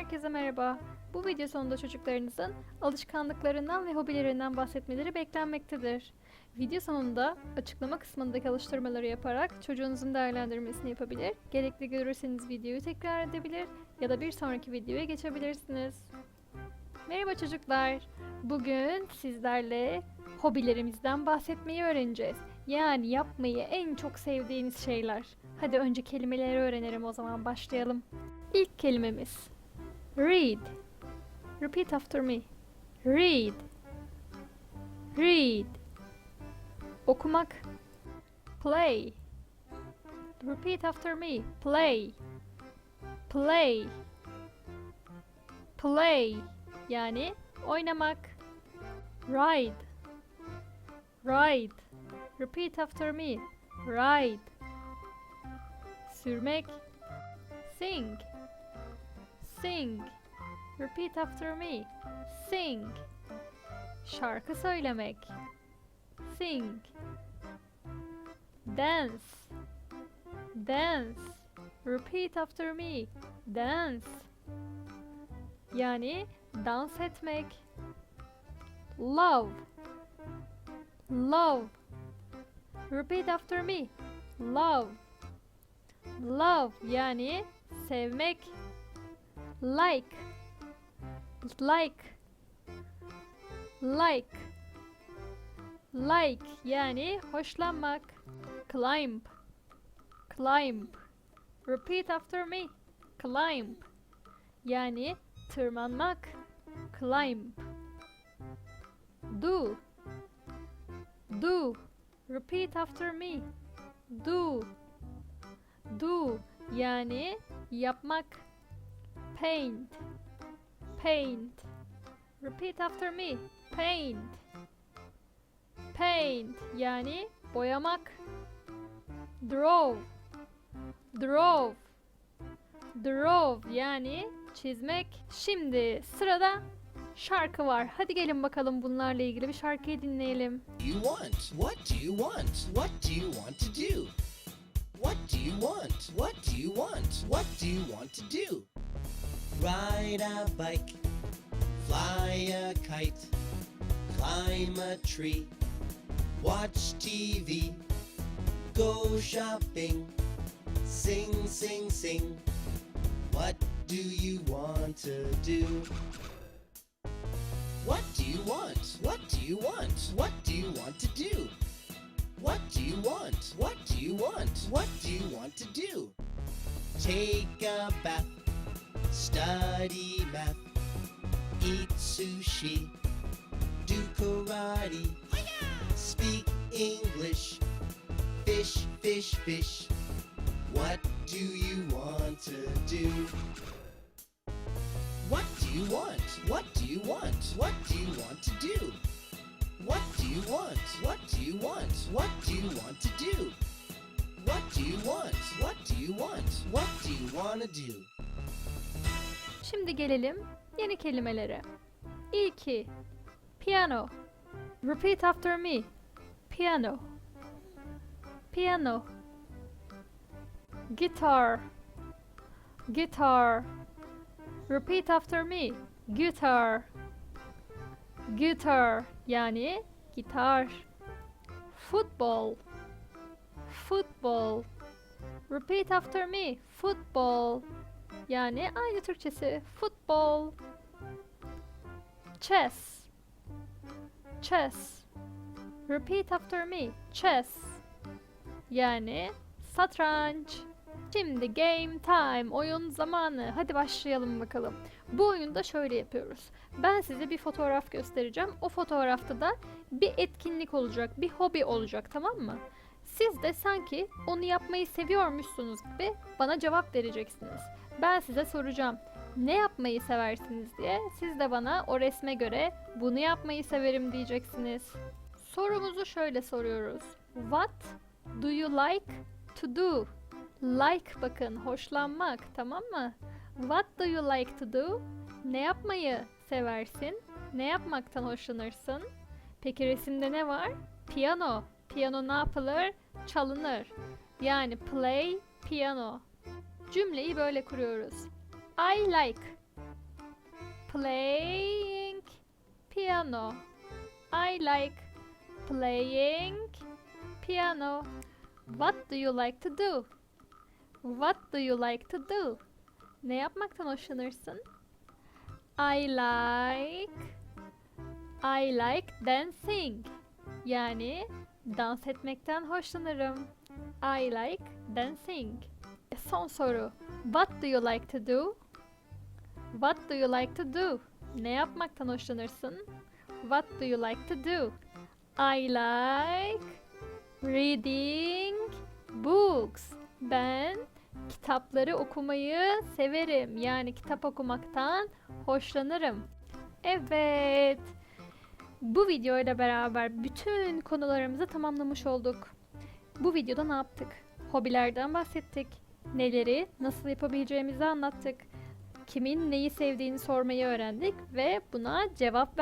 Herkese merhaba. Bu video sonunda çocuklarınızın alışkanlıklarından ve hobilerinden bahsetmeleri beklenmektedir. Video sonunda açıklama kısmındaki alıştırmaları yaparak çocuğunuzun değerlendirmesini yapabilir, gerekli görürseniz videoyu tekrar edebilir ya da bir sonraki videoya geçebilirsiniz. Merhaba çocuklar. Bugün sizlerle hobilerimizden bahsetmeyi öğreneceğiz. Yani yapmayı en çok sevdiğiniz şeyler. Hadi önce kelimeleri öğrenelim o zaman başlayalım. İlk kelimemiz read. Repeat after me. Read. Read. Okumak. Play. Repeat after me. Play. Play. Play. Yani oynamak. Ride. Ride. Repeat after me. Ride. Sürmek. Sing. Sing. Repeat after me. Sing. Şarkı söylemek. Sing. Dance. Dance. Repeat after me. Dance. Yani dans etmek. Love. Love. Repeat after me. Love. Love yani sevmek. Like. Like. Like. Like yani hoşlanmak. Climb. Climb. Repeat after me. Climb. Yani tırmanmak. Climb. Do. Do. Repeat after me. Do. Do yani yapmak. Paint. Paint. Repeat after me. Paint. Paint yani boyamak. Draw. Draw. Draw yani çizmek. Şimdi sırada şarkı var. Hadi gelin bakalım bunlarla ilgili bir şarkıyı dinleyelim. you want? What do you want? What do you want to do? What do you want? What do you want? What do you want to do? Ride a bike, fly a kite, climb a tree, watch TV, go shopping, sing, sing, sing. What do you want to do? What do you want? What do you want? What do you want to do? What do you want? What do you want? What do you want to do? Take a bath, study math, eat sushi, do karate, speak English, fish, fish, fish. What do you want to do? What do you want? What do you want? What do you want to do? What do you want? What do you want? What do you want to do? What do you want? What do you want? What do you want to do? Şimdi gelelim yeni kelimelere. İlki piano. Repeat after me. Piano. Piano. Guitar. Guitar. Repeat after me. Guitar. Guitar yani gitar. Football. Football. Repeat after me. Football. Yani aynı Türkçesi futbol. Chess. Chess. Repeat after me. Chess. Yani satranç. Şimdi game time, oyun zamanı. Hadi başlayalım bakalım. Bu oyunda şöyle yapıyoruz. Ben size bir fotoğraf göstereceğim. O fotoğrafta da bir etkinlik olacak, bir hobi olacak tamam mı? Siz de sanki onu yapmayı seviyormuşsunuz gibi bana cevap vereceksiniz. Ben size soracağım. Ne yapmayı seversiniz diye. Siz de bana o resme göre bunu yapmayı severim diyeceksiniz. Sorumuzu şöyle soruyoruz. What do you like to do? Like bakın hoşlanmak tamam mı? What do you like to do? Ne yapmayı seversin? Ne yapmaktan hoşlanırsın? Peki resimde ne var? Piyano. Piyano ne yapılır? Çalınır. Yani play piano. Cümleyi böyle kuruyoruz. I like. playing piano. I like playing piano. What do you like to do? What do you like to do? Ne yapmaktan hoşlanırsın? I like I like dancing. Yani dans etmekten hoşlanırım. I like dancing. Son soru. What do you like to do? What do you like to do? Ne yapmaktan hoşlanırsın? What do you like to do? I like reading books. Ben kitapları okumayı severim. Yani kitap okumaktan hoşlanırım. Evet. Bu videoyla beraber bütün konularımızı tamamlamış olduk. Bu videoda ne yaptık? Hobilerden bahsettik. Neleri nasıl yapabileceğimizi anlattık. Kimin neyi sevdiğini sormayı öğrendik ve buna cevap